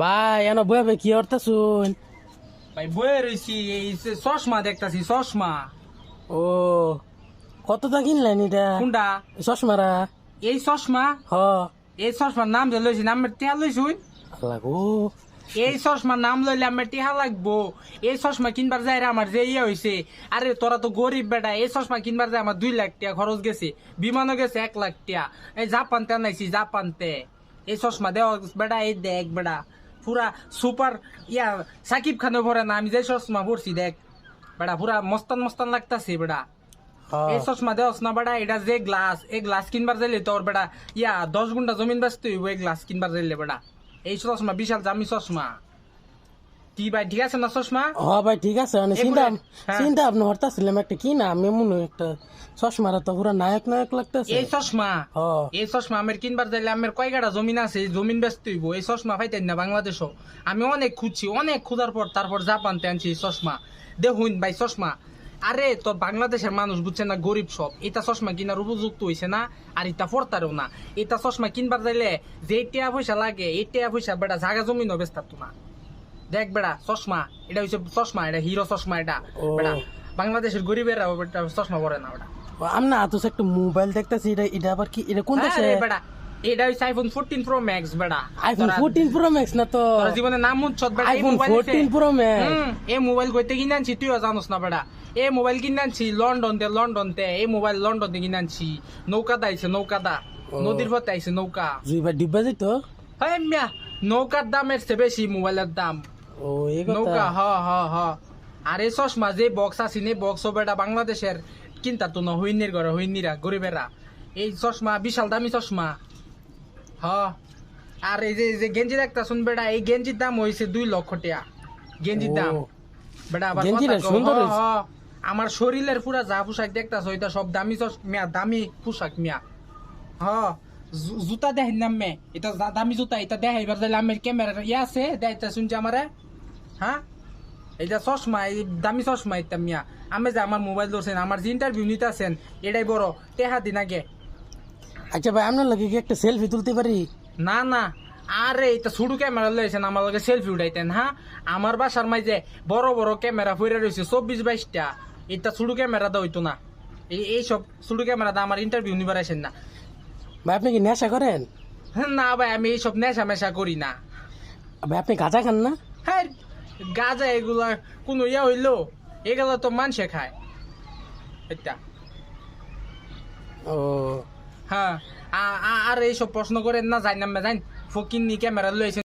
ভাই এনো বয়ে কি অর্থ শুন ভাই বয়ে রয়েছি এই চশমা দেখতাছি চশমা। ও কতটা কিনলেন এটা? কোনটা? চশমারা এই চশমা? হ। এই চশমার নাম যে লইছি নামের টিহা লইছুন? আল্লাহ গো। এই চশমার নাম লইলে আমার টিহা লাগবো। এই চশমা কিনবার যায় আমার যে ইয়ে হয়েছে আরে তোরা তো গরিব বেটা এই চশমা কিনবার যায় আমার দুই লাখ টাকা খরচ গেছে। বিমানও গেছে এক লাখ টাকা এই জাপানতে আনাইছি জাপানতে। এই চশমা দেওয়া বেটা এই দেখ বেটা। পুরা সুপার ইয়া সাকিব খানে ভরে না আমি যে চশমা পড়ছি দেখ। বেটা পুরা মস্তান মস্তান লাগতাছে বেটা হ্যাঁ। এই চশমা দেওয়াস না বেড়া এটা যে গ্লাস এই গ্লাস কিনবার যাইলে তোর বেড়া ইয়া দশ ঘণ্টা জমিন ব্যস্ত হইব এই গ্লাস কিনবার যাইলে বেড়া। এই চশমা বিশাল দামি চশমা। কি ভাই ঠিক আছে না চশমা হ ভাই ঠিক আছে মানে চিন্তা হ্যাঁ। চিন্তা আপনি হরতাছিলাম একটা কি না আমি একটা চশমারা তো পুরা নায়ক নায়ক লাগতেছে এই চশমা হ এই চশমা আমের কিনবার যাইলে আমের কয় গাড়া জমিন আছে জমিন ব্যস্ত হইব এই চশমা পাইতেন না বাংলাদেশও আমি অনেক খুঁজছি অনেক খুঁজার পর তারপর জাপানতে আনছি এই চশমা দেখুন ভাই চশমা আরে তো বাংলাদেশের মানুষ বুঝছে না গরিব সব এটা চশমা কিনার উপযুক্ত হইছে না আর এটা পড়তারও না এটা চশমা কিনবার যাইলে যে টিয়া পয়সা লাগে এই টিয়া পয়সা বেটা জাগা জমিন বেস্তার তো না দেখ বেড়া চশমা। এটা হচ্ছে চশমা এটা হিরো চশমা এটা। বাংলাদেশের গরিবেরা চশমা পরে না বেটা। আমরা হাতে একটা মোবাইল দেখতেছি এটা এটা আবার কি এটা কোন দেশে? আরে বেটা এটা হচ্ছে আইফোন ফোরটিন প্রো ম্যাক্স বেটা আইফোন তোরা- ফোরটিন প্রো ম্যাক্স না তো? তোরা জীবনে নাম মুচ্ছত বেটা এই iPhone mobile fourteen Pro Max এই মোবাইল কইতে কিনে আনছি তুইও জানোস না বেটা এই মোবাইল কিনে আনছি লন্ডন তে লন্ডন তে এই মোবাইল লন্ডন তে কিনে আনছি। নৌকাদা আইছে নৌকা দা নদীর পথে আইছে নৌকা। ভাই ডিব্বা যেত হ্যাঁ মিয়া নৌকার দাম এর চেয়ে বেশি মোবাইলের দাম। ও এই নৌকা হ হ হ। আর এই চশমা যে বক্স আছে নে বক্স বেটা বাংলাদেশের। কিনতা তো না হইনির ঘরে হইনিরা গরিবেরা। এই চশমা বিশাল দামি চশমা। হ। আর এই যে যে গেঞ্জি দেখতা শুন বেটা এই গেঞ্জির দাম হইছে দুই লক্ষ টাকা। গেঞ্জির দাম। বেটা আবার সুন্দর। আমার শরীরের পুরা যা পোশাক দেখতাছ ওইটা সব দামি চশ- মিয়া দামি পোশাক মিয়া। হ। জুতা দেখেন না মে এটা দামি জুতা এটা দেখাইবার যাইলে আমার ক্যামেরা ইয়ে আছে দেখাইতে শুনছি আমারে। হ্যাঁ এটা চশমা এই দামি চশমা এটা মিয়া। আমি যে আমার মোবাইল ধরছেন আমার যে ইন্টারভিউ নিতে আছেন এটাই বড় টেহা দিন আগে। আচ্ছা ভাই আপনার লাগে কি একটা সেলফি তুলতে পারি? না না। আরে এটা ছোটো ক্যামেরা লইছেন আমার লগে সেলফি উঠাইতেন হ্যাঁ আমার বাসার মাঝে বড় বড় ক্যামেরা ফুরে রয়েছে চব্বিশ বাইশটা। এটা ছোটো ক্যামেরা দা হইতো না। এই এইসব ছোটো ক্যামেরা দা আমার ইন্টারভিউ নিবার আসেন না। ভাই আপনি কি নেশা করেন? হ্যাঁ, না ভাই আমি এইসব নেশা মেশা করি না। ভাই আপনি গাঁজা খান না? হ্যাঁ গাজা এগুলা কোন ইয়া হইল এগুলা তো মানুষে খায়। এটা ও। হ্যাঁ আ- আ- আর এইসব প্রশ্ন করেন না যাই না ফকিন নি ক্যামেরা লইছেন